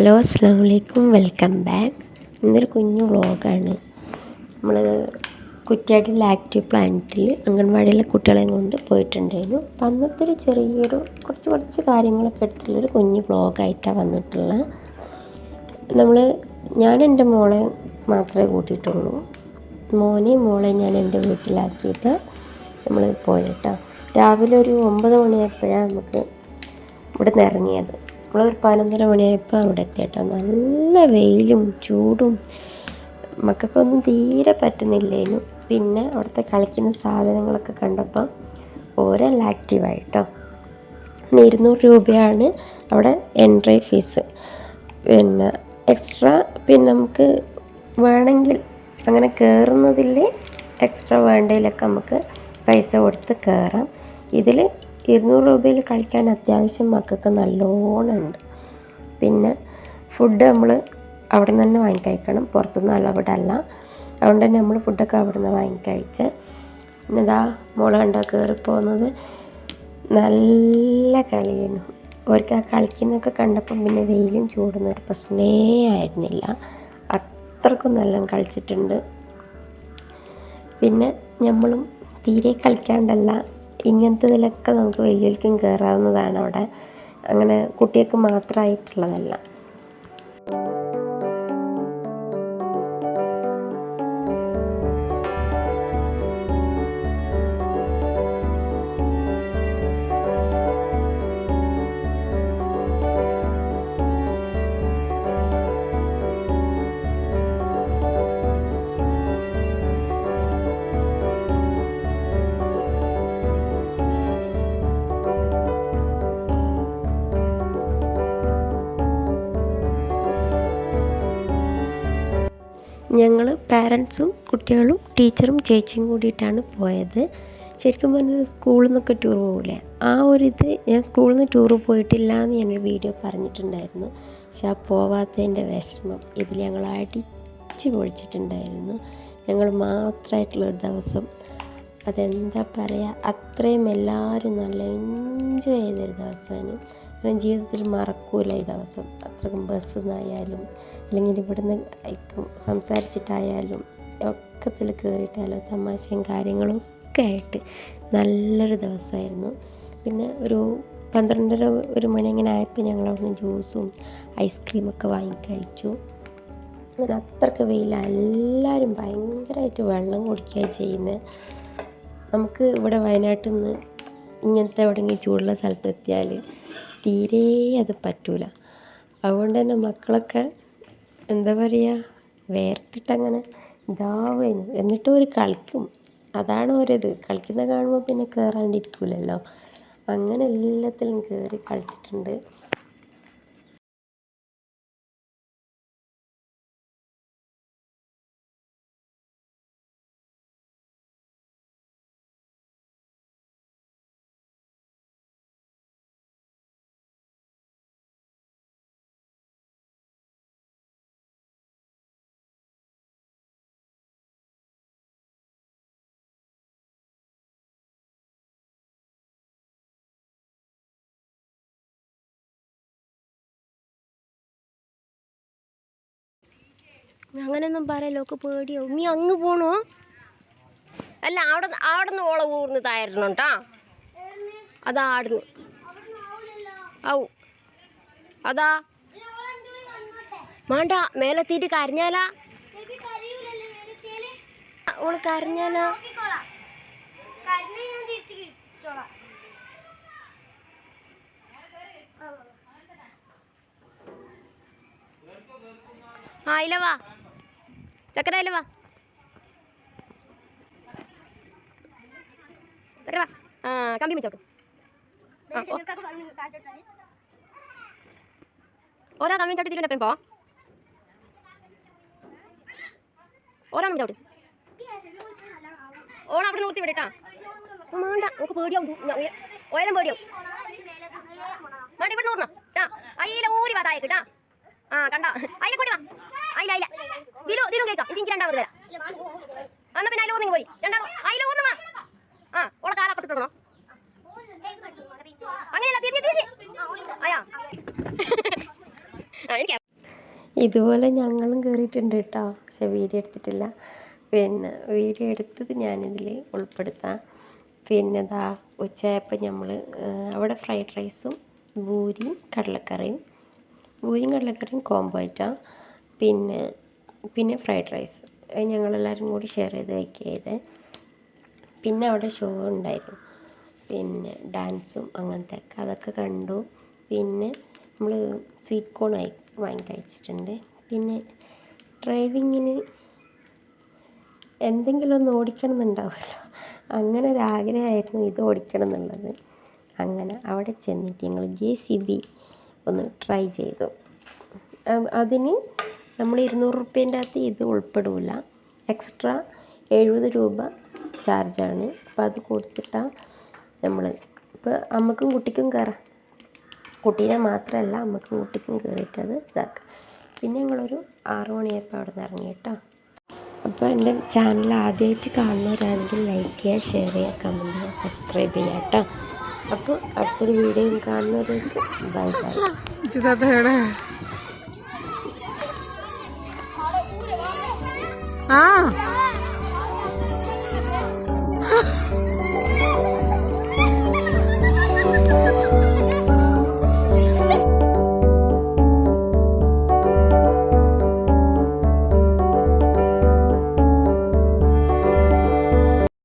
Hello അസ്സാം വലൈക്കും welcome back. ഇന്നൊരു കുഞ്ഞു വ്ളോഗാണ്. നമ്മൾ കുറ്റ്യാടിൽ ആക്റ്റീവ് പ്ലാന്റിൽ അംഗൻവാടിയിലെ കുട്ടികളെയും കൊണ്ട് പോയിട്ടുണ്ടായിരുന്നു. അപ്പം അന്നത്തെ ഒരു ചെറിയൊരു കുറച്ച് കുറച്ച് കാര്യങ്ങളൊക്കെ എടുത്തിട്ടുള്ളൊരു കുഞ്ഞു വ്ളോഗായിട്ടാണ് വന്നിട്ടുള്ളത് നമ്മൾ ഞാൻ എന്റെ മോളെ മാത്രമേ കൂട്ടിയിട്ടുള്ളൂ. മോനെ മോളെ ഞാൻ എന്റെ വീട്ടിലാക്കിയിട്ട് നമ്മൾ പോയിട്ടോ രാവിലെ ഒരു ഒമ്പത് മണിയായപ്പോഴാണ് നമുക്ക് ഇവിടെ നിന്ന് ഇറങ്ങിയത്. നമ്മളൊരു പതിനൊന്നര മണിയായപ്പോൾ അവിടെ എത്തിയിട്ടോ. നല്ല വെയിലും ചൂടും. മക്കൾക്കൊന്നും തീരെ പറ്റുന്നില്ലേനു. പിന്നെ അവിടുത്തെ കളിക്കുന്ന സാധനങ്ങളൊക്കെ കണ്ടപ്പോൾ ഓരെല്ലാം ആക്റ്റീവായിട്ടോ പിന്നെ ഇരുന്നൂറ് രൂപയാണ് അവിടെ എൻട്രി ഫീസ് പിന്നെ എക്സ്ട്രാ പിന്നെ നമുക്ക് വേണമെങ്കിൽ അങ്ങനെ കയറുന്നതിൽ എക്സ്ട്രാ വേണ്ടതിലൊക്കെ നമുക്ക് പൈസ കൊടുത്ത് കയറാം ഇതിൽ ഇരുന്നൂറ് രൂപയിൽ കഴിക്കാൻ അത്യാവശ്യം മക്കൾക്ക് നല്ലോണം ഉണ്ട് പിന്നെ ഫുഡ് നമ്മൾ അവിടെ നിന്ന് തന്നെ വാങ്ങിക്കഴിക്കണം. പുറത്തുനിന്ന് അലവിടെ അല്ല അതുകൊണ്ട് തന്നെ നമ്മൾ ഫുഡൊക്കെ അവിടെ നിന്ന് വാങ്ങിക്കഴിച്ച് എന്നതാ മോൾ കണ്ടോ കയറിപ്പോകുന്നത് നല്ല കളിയായിരുന്നു. അവർക്ക് ആ കളിക്കുന്നൊക്കെ കണ്ടപ്പം പിന്നെ വെയിലും ചൂടുന്ന ഒരു പ്രശ്നമേ ആയിരുന്നില്ല. അത്രക്കും നല്ല കളിച്ചിട്ടുണ്ട്. പിന്നെ നമ്മളും തീരെ കളിക്കാണ്ടല്ല. ഇങ്ങനത്തെ ഇതിലൊക്കെ നമുക്ക് വലിയവർക്കും കയറാവുന്നതാണ് അവിടെ. അങ്ങനെ കുട്ടികൾക്ക് മാത്രമായിട്ടുള്ളതല്ല. ഞങ്ങൾ പാരൻസും കുട്ടികളും ടീച്ചറും ചേച്ചിയും കൂടിയിട്ടാണ് പോയത്. ശരിക്കും പറഞ്ഞാൽ സ്കൂളിൽ നിന്നൊക്കെ ടൂർ പോകില്ലേ ആ ഒരു ഇത് ഞാൻ സ്കൂളിൽ നിന്ന് ടൂർ പോയിട്ടില്ല എന്ന് ഞാനൊരു വീഡിയോ പറഞ്ഞിട്ടുണ്ടായിരുന്നു. പക്ഷെ ആ പോവാത്തതിന്റെ വിഷമം ഇതിൽ ഞങ്ങൾ അടിച്ച് പൊളിച്ചിട്ടുണ്ടായിരുന്നു. ഞങ്ങൾ മാത്രമായിട്ടുള്ളൊരു ദിവസം അതെന്താ പറയുക അത്രയും എല്ലാവരും നല്ല എൻജോയ് ചെയ്തൊരു ദിവസമാണ്. ഞാൻ ജീവിതത്തിൽ മറക്കൂല ഈ ദിവസം. അത്രക്കും ബസ്സിൽ നിന്നായാലും അല്ലെങ്കിൽ ഇവിടുന്ന് സംസാരിച്ചിട്ടായാലും ഒക്കത്തിൽ കയറിയിട്ടായാലും തമാശയും കാര്യങ്ങളും ഒക്കെ ആയിട്ട് നല്ലൊരു ദിവസമായിരുന്നു. പിന്നെ ഒരു പന്ത്രണ്ടര ഒരു മണി അങ്ങനെ ആയപ്പോൾ ഞങ്ങൾ അവിടുന്ന് ജ്യൂസും ഐസ്ക്രീമൊക്കെ വാങ്ങി കഴിച്ചു. അങ്ങനെ അത്രയ്ക്ക് വെയില. എല്ലാവരും ഭയങ്കരമായിട്ട് വെള്ളം കുടിക്കുക ചെയ്യുന്നത്. നമുക്ക് ഇവിടെ വയനാട്ടിൽ നിന്ന് ഇങ്ങനത്തെ എവിടെയെങ്കിലും ചൂടുള്ള സ്ഥലത്തെത്തിയാൽ തീരെ അത് പറ്റൂല. അതുകൊണ്ട് തന്നെ മക്കളൊക്കെ എന്താ പറയുക വേർത്തിട്ടങ്ങനെ ഇതാവുന്നു എന്നിട്ടും ഒരു കളിക്കും. അതാണ് ഒരിത് കളിക്കുന്ന കാണുമ്പോൾ പിന്നെ കയറാണ്ടിരിക്കില്ലല്ലോ അങ്ങനെ എല്ലാത്തിലും കയറി കളിച്ചിട്ടുണ്ട്. അങ്ങനെയൊന്നും പറയല്ലോ ഒക്കെ പേടിയാവും. നീ അങ്ങ് പോണോ? അല്ല അവിടെ അവിടെ നിന്ന് ഓള ഊർന്ന് തായിരുന്നു കേട്ടാ അതാ ആടുന്നു ഔ. അതാ. വേണ്ട മേലെത്തിയിട്ട് കരഞ്ഞാലാ. ഓൾ കരഞ്ഞാലാ. ആ ഇല്ല വാ. ചക്കര വാ. ചക്കര ആ കമ്പി വെച്ചോട്ടു ആ. ഓരോ കമ്പി ചോട്ടി തിരിഞ്ഞ പോ. ഓരോ ചോട്ട് ഓണം അവിടെ നിർത്തി വിടട്ടാ. വേണ്ട നമുക്ക് പേടിയാവും. പേടിയാവും. ഇവിടെ നൂർന്നോ ട്ടാ അയ്യില ഊരി വാ താഴേക്ക് ട്ടാ. ആ കണ്ട. അയില കൂടി വാ. ദിലു ദിലു കേൾക്കാം. ഇത് എനിക്ക് രണ്ടാമത് വരാം. എന്നാ പിന്നെ അതിലോ നിങ്ങൾ പോയി. രണ്ടാമത് അതിലോ ഒന്ന് വാ. ആ ഓളെ കാലാപ്പത്തിട്ടോ അങ്ങനെയല്ല തിരിഞ്ഞ് തിരി അയാ ഇതുപോലെ ഞങ്ങളും കയറിയിട്ടുണ്ട് കേട്ടോ. പക്ഷെ വീഡിയോ എടുത്തിട്ടില്ല. പിന്നെ വീഡിയോ എടുത്തത് ഞാനിതിൽ ഉൾപ്പെടുത്താം. പിന്നെ ഇതാ ഉച്ചയായപ്പോൾ നമ്മൾ അവിടെ ഫ്രൈഡ് റൈസും പൂരിയും കടലക്കറിയും പൂരിയും കടലക്കറിയും കോംബോ ആയിട്ടാണ് പിന്നെ പിന്നെ ഫ്രൈഡ് റൈസ്. ഞങ്ങളെല്ലാവരും കൂടി ഷെയർ ചെയ്ത് കഴിക്കുക പിന്നെ അവിടെ ഷോ ഉണ്ടായിരുന്നു. പിന്നെ ഡാൻസും അങ്ങനത്തെ ഒക്കെ അതൊക്കെ കണ്ടു. പിന്നെ നമ്മൾ സ്വീറ്റ് കോൺ ആയി വാങ്ങി കഴിച്ചിട്ടുണ്ട്. പിന്നെ ഡ്രൈവിങ്ങിന് എന്തെങ്കിലും ഒന്ന് ഓടിക്കണം എന്നുണ്ടാവുമല്ലോ അങ്ങനെ ഒരു ആഗ്രഹമായിരുന്നു ഇത് ഓടിക്കണം എന്നുള്ളത് അങ്ങനെ അവിടെ ചെന്നിട്ട് ഞങ്ങൾ ജെ സി ബി ഒന്ന് ട്രൈ ചെയ്തു. അതിന് നമ്മൾ ഇരുന്നൂറ് റുപ്യേന്റെ അകത്ത് ഇത് ഉൾപ്പെടില്ല എക്സ്ട്രാ എഴുപത് രൂപ ചാർജാണ് അപ്പോൾ അത് കൊടുത്തിട്ടാണ് നമ്മൾ ഇപ്പോൾ അമ്മക്കും കുട്ടിക്കും കയറാം കുട്ടീനെ മാത്രമല്ല അമ്മക്കും കുട്ടിക്കും കയറിയിട്ടത് ഇതാക്കാം. പിന്നെ ഞങ്ങളൊരു ആറു മണിയായപ്പോൾ അവിടെ നിന്ന് ഇറങ്ങി കേട്ടോ അപ്പോൾ എന്റെ ചാനൽ ആദ്യമായിട്ട് കാണുന്നവരാണെങ്കിൽ ലൈക്ക് ചെയ്യുക ഷെയർ ചെയ്യുക കമന്റ് ചെയ്യുക സബ്സ്ക്രൈബ് ചെയ്യുക കേട്ടോ. അപ്പോൾ അടുത്തൊരു വീഡിയോയും കാണുന്നവരേക്ക് ബൈ ബൈ 啊。